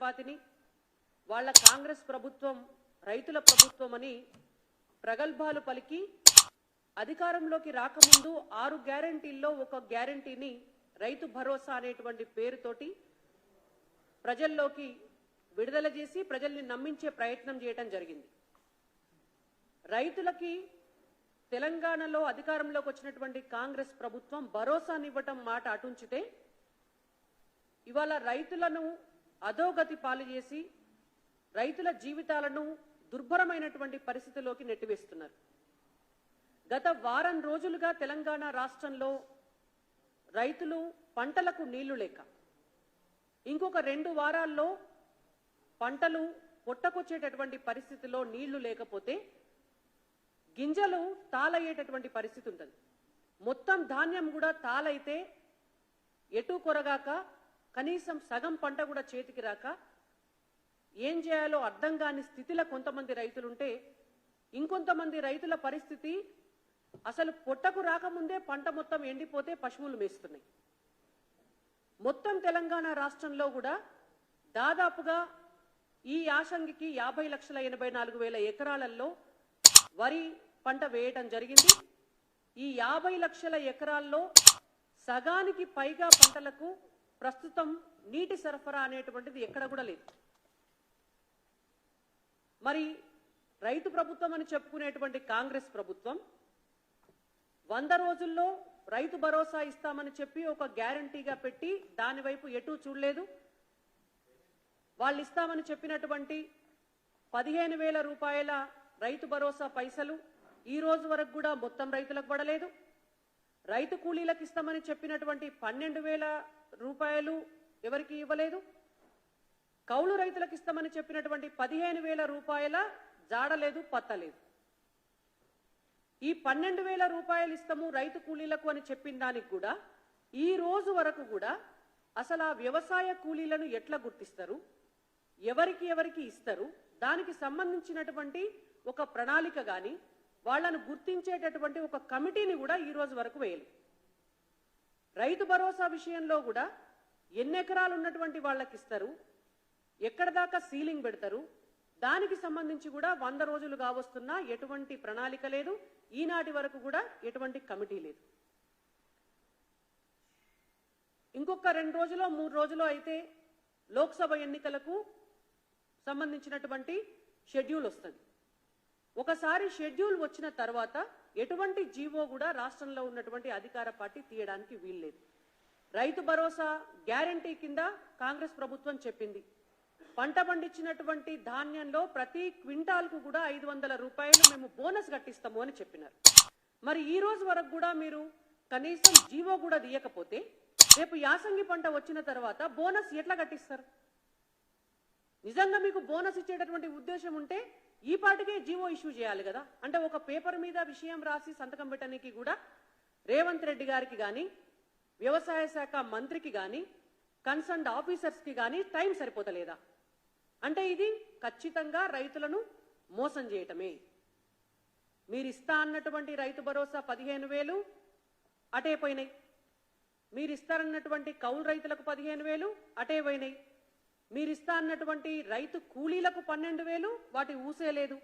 పక్షపాతిని వాళ్ళ కాంగ్రెస్ ప్రభుత్వం రైతుల ప్రభుత్వం అని ప్రగల్భాలు పలికి అధికారంలోకి రాకముందు ఆరు గ్యారంటీల్లో ఒక గ్యారంటీని రైతు భరోసా అనేటువంటి పేరుతోటి ప్రజల్లోకి విడుదల చేసి ప్రజల్ని నమ్మించే ప్రయత్నం చేయడం జరిగింది. రైతులకి తెలంగాణలో అధికారంలోకి వచ్చినటువంటి కాంగ్రెస్ ప్రభుత్వం భరోసానివ్వటం మాట అటుంచితే ఇవాళ రైతులను అధోగతి పాలు చేసి రైతుల జీవితాలను దుర్భరమైనటువంటి పరిస్థితిలోకి నెట్టివేస్తున్నారు. గత వారం రోజులుగా తెలంగాణ రాష్ట్రంలో రైతులు పంటలకు నీళ్ళు లేక ఇంకొక రెండు వారాల్లో పంటలు పొట్టకొచ్చేటటువంటి పరిస్థితిలో నీళ్ళు లేకపోతే గింజలు తాలయ్యేటటువంటి పరిస్థితి ఉంటుంది. మొత్తం ధాన్యం కూడా తాలైతే ఎటు కొరగాక కనీసం సగం పంట కూడా చేతికి రాక ఏం చేయాలో అర్థం కాని స్థితిలో కొంతమంది రైతులుంటే ఇంకొంతమంది రైతుల పరిస్థితి అసలు పొట్టకు రాకముందే పంట మొత్తం ఎండిపోతే పశువులు మేస్తున్నాయి. మొత్తం తెలంగాణ రాష్ట్రంలో కూడా దాదాపుగా ఈ యాసంగికి యాభై లక్షల ఎనభై నాలుగు వేల ఎకరాలలో వరి పంట వేయటం జరిగింది. ఈ యాభై లక్షల ఎకరాల్లో సగానికి పైగా పంటలకు ప్రస్తుతం నీటి సరఫరా అనేటువంటిది ఎక్కడ కూడా లేదు. మరి రైతు ప్రభుత్వం అని చెప్పుకునేటువంటి కాంగ్రెస్ ప్రభుత్వం వంద రోజుల్లో రైతు భరోసా ఇస్తామని చెప్పి ఒక గ్యారంటీగా పెట్టి దాని వైపు ఎటూ చూడలేదు. వాళ్ళు ఇస్తామని చెప్పినటువంటి పదిహేను వేల రూపాయల రైతు భరోసా పైసలు ఈ రోజు వరకు కూడా మొత్తం రైతులకు పడలేదు. రైతు కూలీలకు ఇస్తామని చెప్పినటువంటి పన్నెండు వేల రూపాయలు ఎవరికి ఇవ్వలేదు? కౌలు రైతులకు ఇస్తామని చెప్పినటువంటి పదిహేను వేల రూపాయల జాడలేదు పత్తలేదు ఈ పన్నెండు వేల రూపాయలు ఇస్తాము రైతు కూలీలకు అని చెప్పిన దానికి కూడా ఈ రోజు వరకు కూడా అసలు ఆ వ్యవసాయ కూలీలను ఎట్లా గుర్తిస్తారు? ఎవరికి ఎవరికి ఇస్తారు? దానికి సంబంధించినటువంటి ఒక ప్రణాళిక కానీ వాళ్ళను గుర్తించేటటువంటి ఒక కమిటీని కూడా ఈ రోజు వరకు వేయలేదు. రైతు భరోసా విషయంలో కూడా ఎన్ని ఎకరాలు ఉన్నటువంటి వాళ్ళకి ఇస్తారు ఎక్కడ దాకా సీలింగ్ పెడతారు? దానికి సంబంధించి కూడా వంద రోజులు కావస్తున్నా ఎటువంటి ప్రణాళిక లేదు. ఈనాటి వరకు కూడా ఎటువంటి కమిటీ లేదు. ఇంకొక రెండు రోజులో మూడు రోజులో అయితే లోక్సభ ఎన్నికలకు సంబంధించినటువంటి షెడ్యూల్ వస్తుంది. ఒకసారి షెడ్యూల్ వచ్చిన తర్వాత ఎటువంటి జీవో కూడా రాష్ట్రంలో ఉన్నటువంటి అధికార పార్టీ తీయడానికి వీల్లేదు. రైతు భరోసా గ్యారంటీ కింద కాంగ్రెస్ ప్రభుత్వం చెప్పింది. పంట పండించినటువంటి ధాన్యంలో ప్రతి క్వింటాల్కు కూడా ఐదు వందల రూపాయలు మేము బోనస్ కట్టిస్తాము అని చెప్పినారు. మరి ఈ రోజు వరకు కూడా మీరు కనీసం జీవో కూడా తీయకపోతే రేపు యాసంగి పంట వచ్చిన తర్వాత బోనస్ ఎట్లా కట్టిస్తారు? నిజంగా మీకు బోనస్ ఇచ్చేటటువంటి ఉద్దేశం ఉంటే ఈ పాటికే జీవో ఇష్యూ చేయాలి కదా. అంటే ఒక పేపర్ మీద విషయం రాసి సంతకం పెట్టడానికి కూడా రేవంత్ రెడ్డి గారికి కానీ వ్యవసాయ శాఖ మంత్రికి కానీ కన్సర్న్డ్ ఆఫీసర్స్కి కానీ టైం సరిపోతలేదా? అంటే ఇది ఖచ్చితంగా రైతులను మోసం చేయటమే. మీరిస్తా అన్నటువంటి రైతు భరోసా పదిహేను వేలు అటే పోయినాయి. మీరిస్తారన్నటువంటి కౌలు రైతులకు పదిహేను వేలు అటే పోయినాయి. మీరు ఇస్తా అన్నటువంటి రైతు కూలీలకు పన్నెండు వేలు వాటి ఊసే లేదు.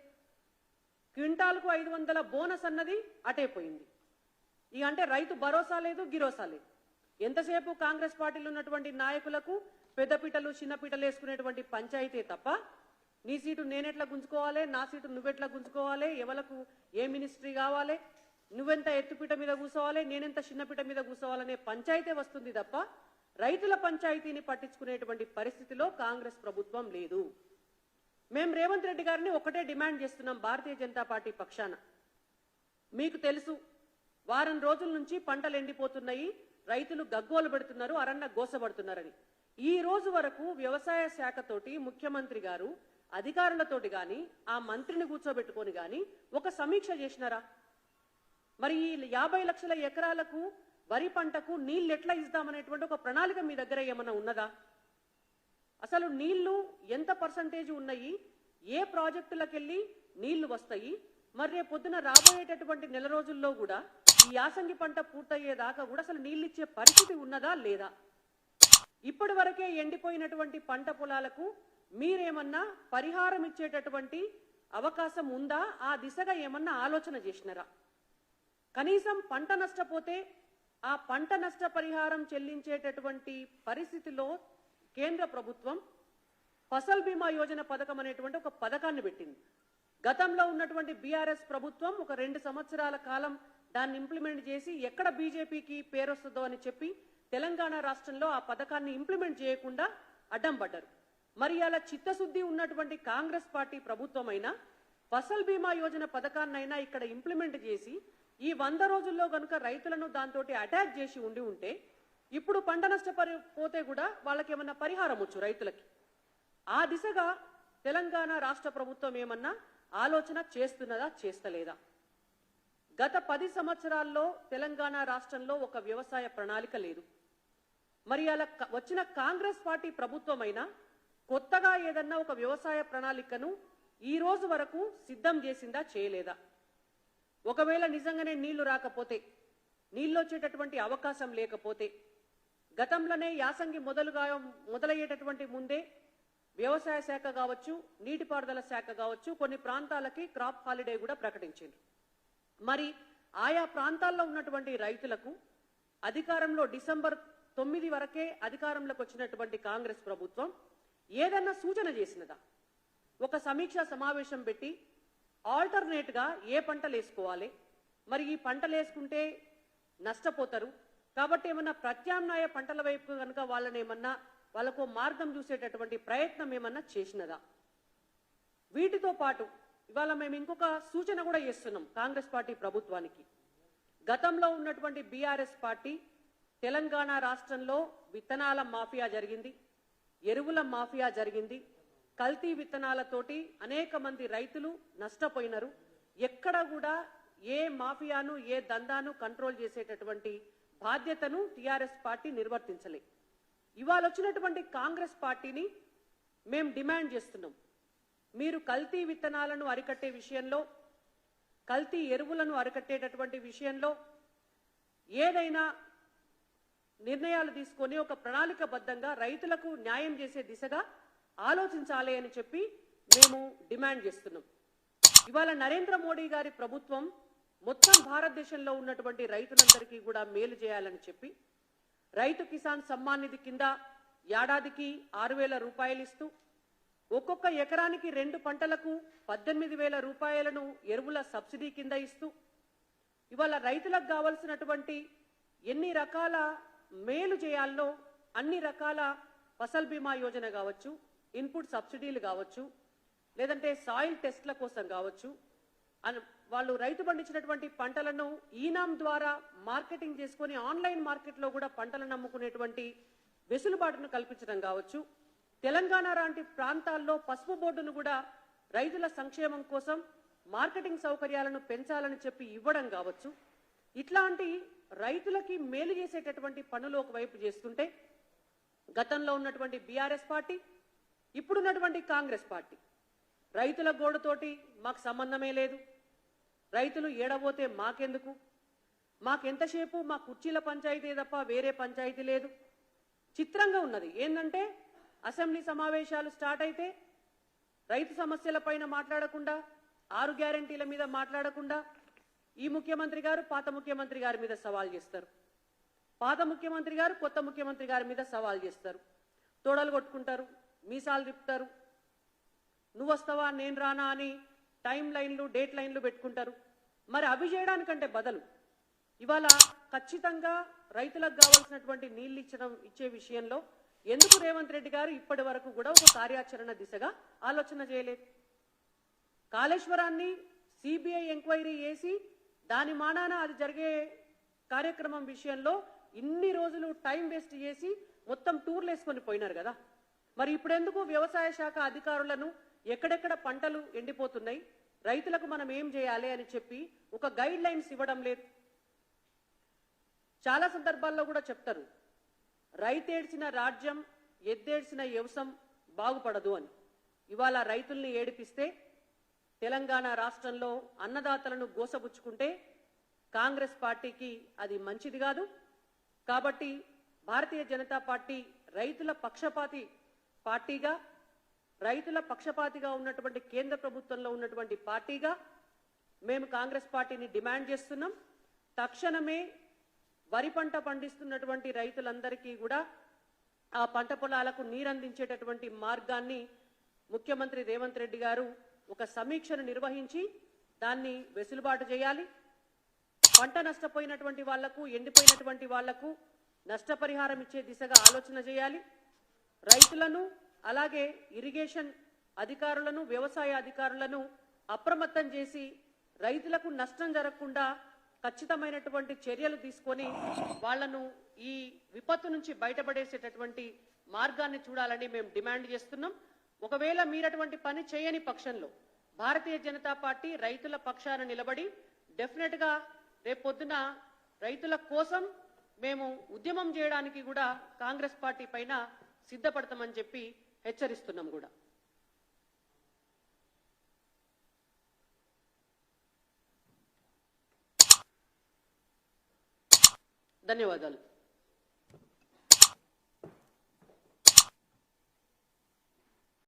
క్వింటాల్కు ఐదు వందల బోనస్ అన్నది అటైపోయింది ఇక అంటే రైతు భరోసా లేదు గిరోసా లేదు. ఎంతసేపు కాంగ్రెస్ పార్టీలో ఉన్నటువంటి నాయకులకు పెద్దపీటలు చిన్నపీటలు వేసుకునేటువంటి పంచాయతీ తప్ప నీ సీటు నేనెట్లా గుంజుకోవాలి నా సీటు నువ్వెట్లా గుంజుకోవాలి ఎవలకు ఏ మినిస్ట్రీ కావాలి నువ్వెంత ఎత్తుపీట మీద కూసోవాలి నేనెంత చిన్నపీట మీద కూర్చోవాలనే పంచాయతీ వస్తుంది తప్ప రైతుల పంచాయతీని పట్టించుకునేటువంటి పరిస్థితిలో కాంగ్రెస్ ప్రభుత్వం లేదు. మేం రేవంత్ రెడ్డి గారిని ఒకటే డిమాండ్ చేస్తున్నాం భారతీయ జనతా పార్టీ పక్షాన. మీకు తెలుసు వారం రోజుల నుంచి పంటలు ఎండిపోతున్నాయి రైతులు గగ్గోలు పెడుతున్నారు అరన్న గోసబడుతున్నారని ఈ రోజు వరకు వ్యవసాయ శాఖతోటి ముఖ్యమంత్రి గారు అధికారులతోటి గాని ఆ మంత్రిని కూర్చోబెట్టుకొని గాని ఒక సమీక్ష చేసినారా? మరి ఈ యాభై లక్షల ఎకరాలకు వరి పంటకు నీళ్ళు ఎట్లా ఇస్తామనేటువంటి ఒక ప్రణాళిక మీ దగ్గర ఏమైనా ఉన్నదా? అసలు నీళ్ళు ఎంత పర్సంటేజ్ ఉన్నాయి? ఏ ప్రాజెక్టులకు వెళ్ళి నీళ్ళు వస్తాయి? మరి రేపు పొద్దున రాబోయేటటువంటి నెల రోజుల్లో కూడా ఈ యాసంగి పంట పూర్తయ్యేదాకా కూడా అసలు నీళ్ళు ఇచ్చే పరిస్థితి ఉన్నదా లేదా? ఇప్పటి వరకే ఎండిపోయినటువంటి పంట పొలాలకు మీరేమన్నా పరిహారం ఇచ్చేటటువంటి అవకాశం ఉందా? ఆ దిశగా ఏమన్నా ఆలోచన చేసినారా? కనీసం పంట నష్టపోతే ఆ పంట నష్ట పరిహారం చెల్లించేటటువంటి పరిస్థితిలో కేంద్ర ప్రభుత్వం ఫసల్ బీమా యోజన పథకం అనేటువంటి ఒక పథకాన్ని పెట్టింది. గతంలో ఉన్నటువంటి బీఆర్ఎస్ ప్రభుత్వం ఒక రెండు సంవత్సరాల కాలం దాన్ని ఇంప్లిమెంట్ చేసి ఎక్కడ బీజేపీకి పేరు వస్తుందో అని చెప్పి తెలంగాణ రాష్ట్రంలో ఆ పథకాన్ని ఇంప్లిమెంట్ చేయకుండా అడ్డం పడ్డారు. మరి అలా చిత్తశుద్ధి ఉన్నటువంటి కాంగ్రెస్ పార్టీ ప్రభుత్వమైనా ఫసల్ బీమా యోజన పథకాన్నైనా ఇక్కడ ఇంప్లిమెంట్ చేసి ఈ వంద రోజుల్లో కనుక రైతులను దాంతో అటాచ్ చేసి ఉండి ఉంటే ఇప్పుడు పంట నష్టపరి పోతే కూడా వాళ్ళకి ఏమన్నా పరిహారం వచ్చు రైతులకి. ఆ దిశగా తెలంగాణ రాష్ట్ర ప్రభుత్వం ఏమన్నా ఆలోచన చేస్తున్నదా చేస్తలేదా? గత పది సంవత్సరాల్లో తెలంగాణ రాష్ట్రంలో ఒక వ్యవసాయ ప్రణాళిక లేదు. మరి అలా వచ్చిన కాంగ్రెస్ పార్టీ ప్రభుత్వమైనా కొత్తగా ఏదన్నా ఒక వ్యవసాయ ప్రణాళికను ఈ రోజు వరకు సిద్ధం చేసిందా చేయలేదా? ఒకవేళ నిజంగానే నీళ్ళు రాకపోతే నీళ్ళు వచ్చేటటువంటి అవకాశం లేకపోతే గతంలోనే యాసంగి మొదలుగా మొదలయ్యేటటువంటి ముందే వ్యవసాయ శాఖ కావచ్చు నీటిపారుదల శాఖ కావచ్చు కొన్ని ప్రాంతాలకి క్రాప్ హాలిడే కూడా ప్రకటించింది మరి ఆయా ప్రాంతాల్లో ఉన్నటువంటి రైతులకు అధికారంలో డిసెంబర్ తొమ్మిది వరకే అధికారంలోకి వచ్చినటువంటి కాంగ్రెస్ ప్రభుత్వం ఏదన్నా సూచన చేసినదా? ఒక సమీక్షా సమావేశం పెట్టి ఆల్టర్నేట్గా ఏ పంటలు వేసుకోవాలి మరి ఈ పంటలు వేసుకుంటే నష్టపోతారు. కాబట్టి ఏమన్నా ప్రత్యామ్నాయ పంటల వైపు కనుక వాళ్ళని ఏమన్నా వాళ్ళకు మార్గం చూసేటటువంటి ప్రయత్నం ఏమన్నా చేసినదా? వీటితో పాటు ఇవాళ మేము ఇంకొక సూచన కూడా చేస్తున్నాం కాంగ్రెస్ పార్టీ ప్రభుత్వానికి. గతంలో ఉన్నటువంటి బీఆర్ఎస్ పార్టీ తెలంగాణ రాష్ట్రంలో విత్తనాల మాఫియా జరిగింది ఎరువుల మాఫియా జరిగింది కల్తీ విత్తనాలతోటి అనేక మంది రైతులు నష్టపోయినారు. ఎక్కడ కూడా ఏ మాఫియాను ఏ దందాను కంట్రోల్ చేసేటటువంటి బాధ్యతను టిఆర్ఎస్ పార్టీ నిర్వర్తించలే. ఇవాళ వచ్చినటువంటి కాంగ్రెస్ పార్టీని మేము డిమాండ్ చేస్తున్నాం. మీరు కల్తీ విత్తనాలను అరికట్టే విషయంలో కల్తీ ఎరువులను అరికట్టేటటువంటి విషయంలో ఏదైనా నిర్ణయాలు తీసుకొని ఒక ప్రణాళికబద్ధంగా రైతులకు న్యాయం చేసే దిశగా ఆలోచించాలి అని చెప్పి మేము డిమాండ్ చేస్తున్నాం. ఇవాళ నరేంద్ర మోడీ గారి ప్రభుత్వం మొత్తం భారతదేశంలో ఉన్నటువంటి రైతులందరికీ కూడా మేలు చేయాలని చెప్పి రైతు కిసాన్ సమ్మాన్ నిధి కింద ఏడాదికి ఆరు వేల రూపాయలు ఇస్తూ ఒక్కొక్క ఎకరానికి రెండు పంటలకు పద్దెనిమిది వేల రూపాయలను ఎరువుల సబ్సిడీ కింద ఇస్తూ ఇవాళ రైతులకు కావలసినటువంటి ఎన్ని రకాల మేలు చేయాలో అన్ని రకాల ఫసల్ బీమా యోజన కావచ్చు ఇన్పుట్ సబ్సిడీలు కావచ్చు లేదంటే సాయిల్ టెస్ట్ల కోసం కావచ్చు అన్- వాళ్ళు రైతు పండించినటువంటి పంటలను ఈనాం ద్వారా మార్కెటింగ్ చేసుకొని ఆన్లైన్ మార్కెట్లో కూడా పంటలను అమ్ముకునేటువంటి వెసులుబాటును కల్పించడం కావచ్చు. తెలంగాణ లాంటి ప్రాంతాల్లో పసుపు బోర్డును కూడా రైతుల సంక్షేమం కోసం మార్కెటింగ్ సౌకర్యాలను పెంచాలని చెప్పి ఇవ్వడం కావచ్చు. ఇట్లాంటి రైతులకి మేలు చేసేటటువంటి పనులు ఒకవైపు చేస్తుంటే గతంలో ఉన్నటువంటి బీఆర్ఎస్ పార్టీ ఇప్పుడున్నటువంటి కాంగ్రెస్ పార్టీ రైతుల గోడతోటి మాకు సంబంధమే లేదు. రైతులు ఏడబోతే మాకెందుకు? మాకెంతసేపు మా కుర్చీల పంచాయతీ తప్ప వేరే పంచాయతీ లేదు. చిత్రంగా ఉన్నది. ఏంటంటే అసెంబ్లీ సమావేశాలు స్టార్ట్ అయితే రైతు సమస్యల పైన మాట్లాడకుండా ఆరు గ్యారంటీల మీద మాట్లాడకుండా ఈ ముఖ్యమంత్రి గారు పాత ముఖ్యమంత్రి గారి మీద సవాల్ చేస్తారు. పాత ముఖ్యమంత్రి గారు కొత్త ముఖ్యమంత్రి గారి మీద సవాల్ చేస్తారు. తోడలు కొట్టుకుంటారు. మీసాలు తిప్పుతారు. నువ్వు వస్తావా నేను రానా అని టైం లైన్లు డేట్ లైన్లు పెట్టుకుంటారు. మరి అవి చేయడానికంటే బదులు ఇవాళ ఖచ్చితంగా రైతులకు కావాల్సినటువంటి నీళ్ళు ఇచ్చడం ఇచ్చే విషయంలో ఎందుకు రేవంత్ రెడ్డి గారు ఇప్పటి వరకు కూడా ఒక కార్యాచరణ దిశగా ఆలోచన చేయలేదు? కాళేశ్వరాన్ని సిబిఐ ఎంక్వైరీ చేసి దాని మానాన అది జరిగే కార్యక్రమం విషయంలో ఇన్ని రోజులు టైం వేస్ట్ చేసి మొత్తం టూర్లు వేసుకొని పోయినారు కదా. మరి ఇప్పుడెందుకు వ్యవసాయ శాఖ అధికారులను ఎక్కడెక్కడ పంటలు ఎండిపోతున్నాయి? రైతులకు మనం ఏం చేయాలి అని చెప్పి ఒక గైడ్ లైన్స్ ఇవ్వడం లేదు. చాలా సందర్భాల్లో కూడా చెప్తారు రైతేడ్చిన రాజ్యం ఎద్దేడ్చిన వ్యవసం బాగుపడదు అని. ఇవాళ రైతుల్ని ఏడిపిస్తే తెలంగాణ రాష్ట్రంలో అన్నదాతలను గోసబుచ్చుకుంటే కాంగ్రెస్ పార్టీకి అది మంచిది కాదు. కాబట్టి భారతీయ జనతా పార్టీ రైతుల పక్షపాతి పార్టీగా రైతుల పక్షపాతిగా ఉన్నటువంటి కేంద్ర ప్రభుత్వంలో ఉన్నటువంటి పార్టీగా మేము కాంగ్రెస్ పార్టీని డిమాండ్ చేస్తున్నాం. తక్షణమే వరి పంట పండిస్తున్నటువంటి రైతులందరికీ కూడా ఆ పంట పొలాలకు నీరందించేటటువంటి మార్గాన్ని ముఖ్యమంత్రి రేవంత్ రెడ్డి గారు ఒక సమీక్షను నిర్వహించి దాన్ని వెసులుబాటు చేయాలి. పంట నష్టపోయినటువంటి వాళ్ళకు ఎండిపోయినటువంటి వాళ్ళకు నష్టపరిహారం ఇచ్చే దిశగా ఆలోచన చేయాలి. రైతులను అలాగే ఇరిగేషన్ అధికారులను వ్యవసాయ అధికారులను అప్రమత్తం చేసి రైతులకు నష్టం జరగకుండా ఖచ్చితమైనటువంటి చర్యలు తీసుకొని వాళ్ళను ఈ విపత్తు నుంచి బయటపడేసేటటువంటి మార్గాన్ని చూడాలని మేము డిమాండ్ చేస్తున్నాం. ఒకవేళ మీరటువంటి పని చేయని పక్షంలో భారతీయ జనతా పార్టీ రైతుల పక్షాన నిలబడి డెఫినెట్గా రేపొద్దున రైతుల కోసం మేము ఉద్యమం చేయడానికి కూడా కాంగ్రెస్ పార్టీ పైన సిద్ధపడతామని చెప్పి హెచ్చరిస్తున్నాం కూడా. ధన్యవాదాలు.